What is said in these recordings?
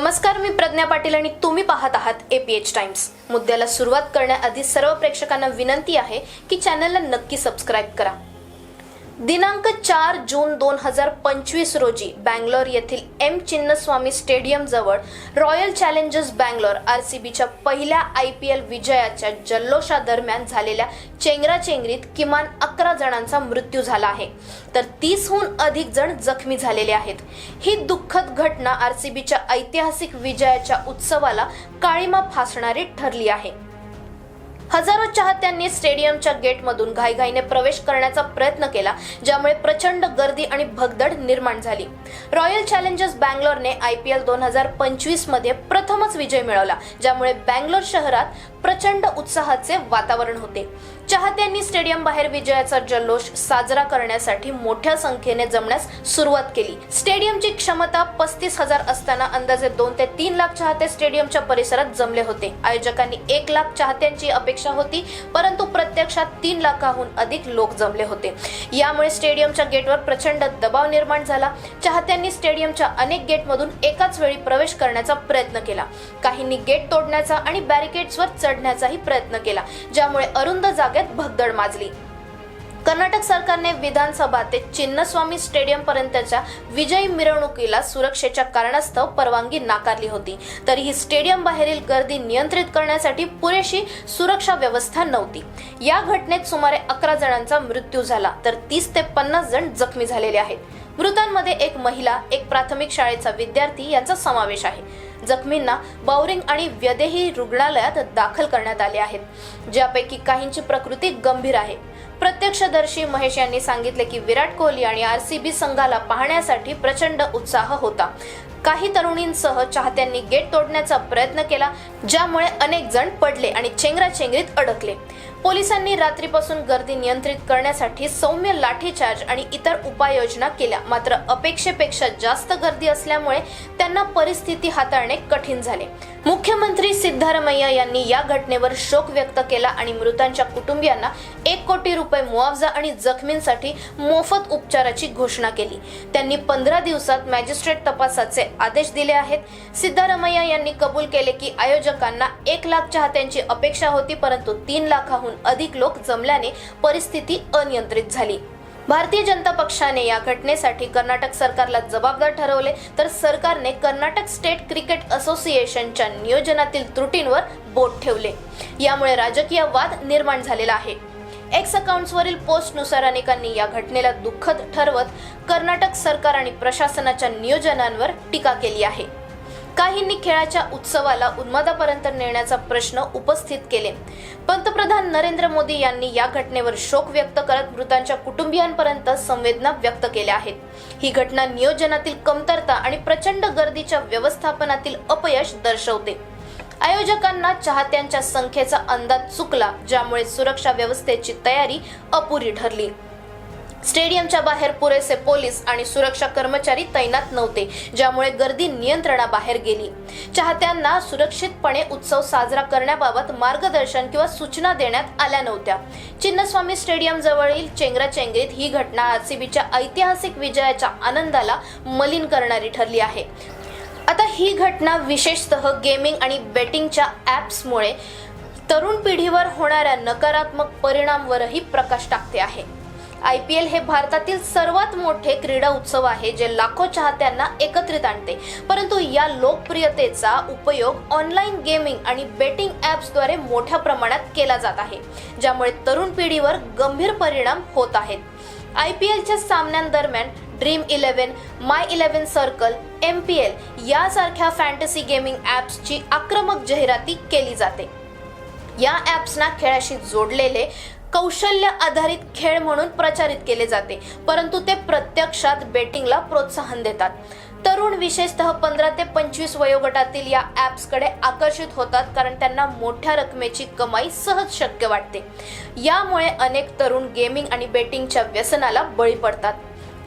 नमस्कार मी प्रज्ञा पाटील आणि तुम्ही पाहत आहात एपीएच टाइम्स मुद्द्याला सुरुवात करण्याआधी सर्व प्रेक्षकांना विनंती आहे की चॅनलला नक्की सबस्क्राईब करा. दिनांक चार जून दोन हजार पंचवीस रोजी बँगलोर येथील एम चिन्नस्वामी स्टेडियम जवळ Royal Challengers Bangalore R C बीच्या पहिल्या आय पी एल विजयाच्या जल्लोषादरम्यान झालेल्या चेंगराचेंगरीत किमान अकरा जणांचा मृत्यू झाला आहे. तर तीसहून अधिक जण जखमी झालेले आहेत. ही दुःखद घटना आर सी बीच्या ऐतिहासिक विजयाच्या उत्सवाला काळीमा फासणारी ठरली आहे. हजारो चाहत्यांनी स्टेडियमच्या गेटमधून घाईघाईने प्रवेश करण्याचा प्रयत्न केला ज्यामुळे प्रचंड गर्दी आणि भगदड निर्माण झाली. रॉयल चॅलेंजर्स बँगलोरने आय पी एल दोन हजार पंचवीसमध्ये प्रथमच विजय मिळवला ज्यामुळे बँगलोर शहरात प्रचंड उत्साहाचे वातावरण होते. चाहत्यांनी स्टेडियम बाहेर विजयाचा जल्लोष साजरा करण्यासाठी मोठ्या संख्येने जमण्यास सुरुवात केली. स्टेडियमची क्षमता पस्तीस हजार असताना अंदाजे दोन ते तीन लाख चाहते स्टेडियमच्या परिसरात जमले होते. आयोजकांनी एक लाख चाहत्यांची अपेक्षा होती परंतु प्रत्यक्षात तीन लाखाहून अधिक लोक जमले होते. यामुळे स्टेडियमच्या गेटवर प्रचंड दबाव निर्माण झाला. चाहत्यांनी स्टेडियमच्या अनेक गेटमधून एकाच वेळी प्रवेश करण्याचा प्रयत्न केला. काहींनी गेट तोडण्याचा आणि बॅरिकेड्सवर चढण्याचाही प्रयत्न केला ज्यामुळे अरुंद जागेत भगदड माजली. कर्नाटक सरकारने विधानसभा ते चिन्नस्वामी स्टेडियम पर्यंतच्या विजयी मिरवणुकीला सुरक्षेच्या कारणास्तव परवानगी नाकारली होती. तरीही स्टेडियम बाहेरील गर्दी नियंत्रित करण्यासाठी पुरेशी सुरक्षा व्यवस्था नव्हती. या घटनेत सुमारे अकरा जणांचा मृत्यू झाला तर तीस ते पन्नास जण जखमी झालेले आहेत. मृतांमध्ये एक महिला एक प्राथमिक शाळेचा विद्यार्थी यांचा समावेश आहे. जखमींना बावरिंग आणि व्यदेही रुग्णालयात दाखल करण्यात आले आहेत ज्यापैकी काहींची प्रकृती गंभीर आहे. प्रत्यक्षदर्शी महेश यांनी सांगितले की विराट कोहली आणि आर सी बी संघाला पाहण्यासाठी प्रचंड उत्साह होता. काही तरुणींसह चाहत्यांनी गेट तोडण्याचा प्रयत्न केला ज्यामुळे अनेक जण पडले आणि चेंगराचेंगरीत अडकले. पोलिसांनी रात्रीपासून गर्दी नियंत्रित करण्यासाठी सौम्य लाठीचार्ज आणि इतर उपाययोजना केल्या. मात्र अपेक्षेपेक्षा जास्त गर्दी असल्यामुळे त्यांना परिस्थिती हाताळणे कठीण झाले. मुख्यमंत्री सिद्धारमैया यांनी या घटनेवर शोक व्यक्त केला आणि मृतांच्या कुटुंबियांना एक कोटी रुपये मुआवजा आणि जखमींसाठी मोफत उपचाराची घोषणा केली. त्यांनी पंधरा दिवसात मॅजिस्ट्रेट तपासाचे आदेश दिले आहेत. सिद्धारमैया यांनी कबूल केले की आयोजकांना एक लाख चाहत्यांची अपेक्षा होती परंतु तीन लाखाहून अधिक लोक जमल्याने परिस्थिती अनियंत्रित झाली. भारतीय जनता पक्षाने या घटनेसाठी कर्नाटक सरकारला जबाबदार ठरवले तर सरकारने कर्नाटक स्टेट क्रिकेट असोसिएशनच्या नियोजनातील त्रुटींवर बोट ठेवले. यामुळे राजकीय वाद निर्माण झालेला आहे. एक्स अकाउंट्सवरील पोस्टनुसार अनेकांनी या घटनेला दुःखद ठरवत कर्नाटक सरकार आणि प्रशासनाच्या नियोजनांवर टीका केली आहे. काहींनी खेळाच्या उत्सवाला उन्मादापर्यंत नेण्याचा प्रश्न उपस्थित केले. पंतप्रधान नरेंद्र मोदी यांनी या घटनेवर शोक व्यक्त करत मृतांच्या कुटुंबियांपर्यंत संवेदना व्यक्त केल्या आहेत. ही घटना नियोजनातील कमतरता आणि प्रचंड गर्दीच्या व्यवस्थापनातील अपयश दर्शवते. आयोजकांना चाहत्यांच्या संख्येचा अंदाज चुकला ज्यामुळे सुरक्षा व्यवस्थेची तयारी अपुरी ठरली. स्टेडियमच्या बाहेर पुरेसे पोलीस आणि सुरक्षा कर्मचारी तैनात नव्हते ज्यामुळे गर्दी नियंत्रणाबाहेर गेली. चाहत्यांना सुरक्षितपणे उत्सव साजरा करण्याबाबत मार्गदर्शन किंवा सूचना देण्यात आल्या नव्हत्या. चिन्नस्वामी स्टेडियम जवळील चेंगराचेंगरीत ही घटना आरसीबीच्या ऐतिहासिक विजयाच्या आनंदाला मलिन करणारी ठरली आहे. ही घटना विशेषतः गेमिंग आणि बेटिंगच्या ॲप्समुळे तरुण पिढीवर होणाऱ्या नकारात्मक परिणामवरही प्रकाश टाकते आहे. आय पी एल हे भारतातील सर्वात मोठे क्रीडा उत्सव आहे जे लाखो चाहत्यांना एकत्रित आणते. परंतु या लोकप्रियतेचा उपयोग ऑनलाईन गेमिंग आणि बेटिंग ॲप्सद्वारे मोठ्या प्रमाणात केला जात आहे ज्यामुळे तरुण पिढीवर गंभीर परिणाम होत आहेत. आय पी एलच्या सामन्यांदरम्यान Dream Eleven My Eleven Circle M P L यासारख्या फॅन्टसी गेमिंग ॲप्सची आक्रमक जाहिराती केली जाते. या ॲप्सना खेळाशी जोडलेले कौशल्य आधारित खेळ म्हणून प्रचारित केले जाते परंतु ते प्रत्यक्षात बेटिंगला प्रोत्साहन देतात. तरुण विशेषतः पंधरा ते पंचवीस वयोगटातील या ॲप्सकडे आकर्षित होतात कारण त्यांना मोठ्या रकमेची कमाई सहज शक्य वाटते. यामुळे अनेक तरुण गेमिंग आणि बेटिंगच्या व्यसनाला बळी पडतात.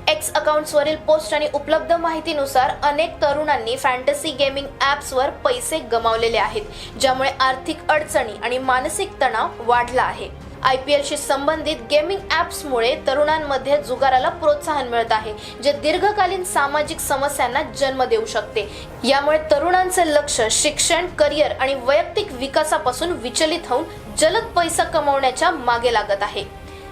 एक्स अकाउंट्सवरील पोस्ट आणि उपलब्ध माहितीनुसार अनेक तरुणांनी फॅन्टसी गेमिंग ॲप्सवर पैसे गमावलेले आहेत ज्यामुळे आर्थिक अडचणी आणि मानसिक तणाव वाढला आहे. आय पी एलशी संबंधित गेमिंग ॲप्समुळे तरुणांमध्ये जुगाराला प्रोत्साहन मिळत आहे जे दीर्घकालीन सामाजिक समस्यांना जन्म देऊ शकते. यामुळे तरुणांचे लक्ष शिक्षण करिअर आणि वैयक्तिक विकासापासून विचलित होऊन जलद पैसा कमवण्याच्या मागे लागत आहे.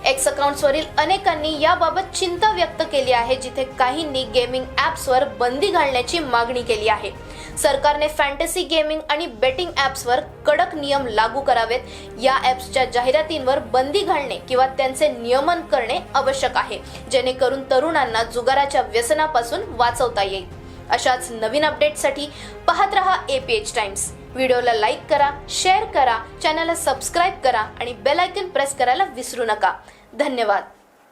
एक्स अकाउंट्सवरील अनेकांनी याबाबत चिंता व्यक्त केली आहे जिथे काहींनी गेमिंग ॲप्सवर बंदी घालण्याची मागणी केली आहे. सरकारने फॅन्टसी गेमिंग आणि बेटिंग ॲप्सवर कडक नियम लागू करावेत. या ॲप्सच्या जाहिरातींवर बंदी घालणे किंवा त्यांचे नियमन करणे आवश्यक आहे जेणेकरून तरुणांना जुगाराच्या व्यसनापासून वाचवता येईल. अशाच नवीन अपडेटसाठी पाहत रहा एपीएच टाइम्स व्हिडिओला लाईक करा शेअर करा चॅनलला सबस्क्राईब करा आणि बेल आयकन प्रेस करायला विसरू नका. धन्यवाद.